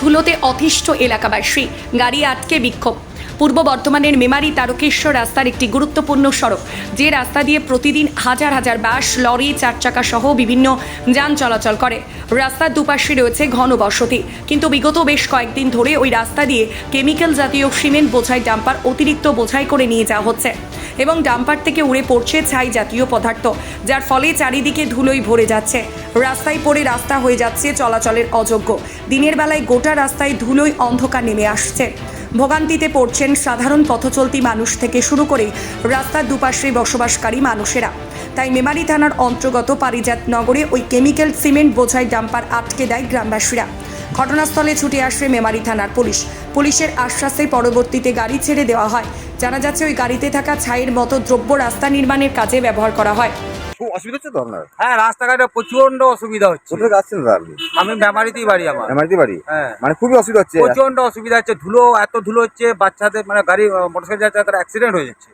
ধুলোতে অতিষ্ঠ এলাকাবাসী গাড়ি আটকে বিক্ষোভ। পূর্ব বর্ধমানের মেমারি তারকেশ্বর রাস্তার একটি গুরুত্বপূর্ণ সড়ক, যে রাস্তা দিয়ে প্রতিদিন হাজার হাজার বাস, লরি চার চাকা সহ বিভিন্ন যান চলাচল করে। রাস্তার দুপাশে রয়েছে ঘন বসতি, কিন্তু বিগত বেশ কয়েকদিন ধরে ওই রাস্তা দিয়ে কেমিক্যাল জাতীয় সিমেন্ট বোঝাই ডাম্পার অতিরিক্ত বোঝাই করে নিয়ে যাওয়া হচ্ছে এবং ডাম্পার থেকে উড়ে পড়ছে ছাই জাতীয় পদার্থ, যার ফলে চারিদিকে ধুলোই ভরে যাচ্ছে। রাস্তায় পড়ে রাস্তা হয়ে যাচ্ছে চলাচলের অযোগ্য। দিনের বেলায় গোটা রাস্তায় ধুলোই অন্ধকার নেমে আসছে। ভোগান্তিতে পড়ছেন সাধারণ পথচলতি মানুষ থেকে শুরু করে রাস্তার দুপাশে বসবাসকারী মানুষেরা। তাই মেমারি থানার অন্তর্গত পারিজাত নগরে ওই কেমিক্যাল, সিমেন্ট, বোঝাই ডাম্পার আটকে দেয় গ্রামবাসীরা। ঘটনাস্থলে ছুটে আসে মেমারি থানার পুলিশ। পুলিশের আশ্বাসে পরবর্তীতে গাড়ি ছেড়ে দেওয়া হয়। জানা যাচ্ছে, ওই গাড়িতে থাকা ছাইয়ের মতো দ্রব্য রাস্তা নির্মাণের কাজে ব্যবহার করা হয়। খুব অসুবিধা হচ্ছে তো আপনার? হ্যাঁ রাস্তাঘাটে প্রচণ্ড অসুবিধা হচ্ছে। যাচ্ছেন দাদা আপনি? আমি মেমারিতেই বাড়ি আমার। মেমারিতে বাড়ি? হ্যাঁ। মানে খুবই অসুবিধা হচ্ছে? প্রচণ্ড অসুবিধা হচ্ছে ধুলো এত ধুলো হচ্ছে বাচ্চাদের মানে গাড়ি মোটরসাইকেল যাচ্ছে তার অ্যাক্সিডেন্ট হয়ে যাচ্ছে।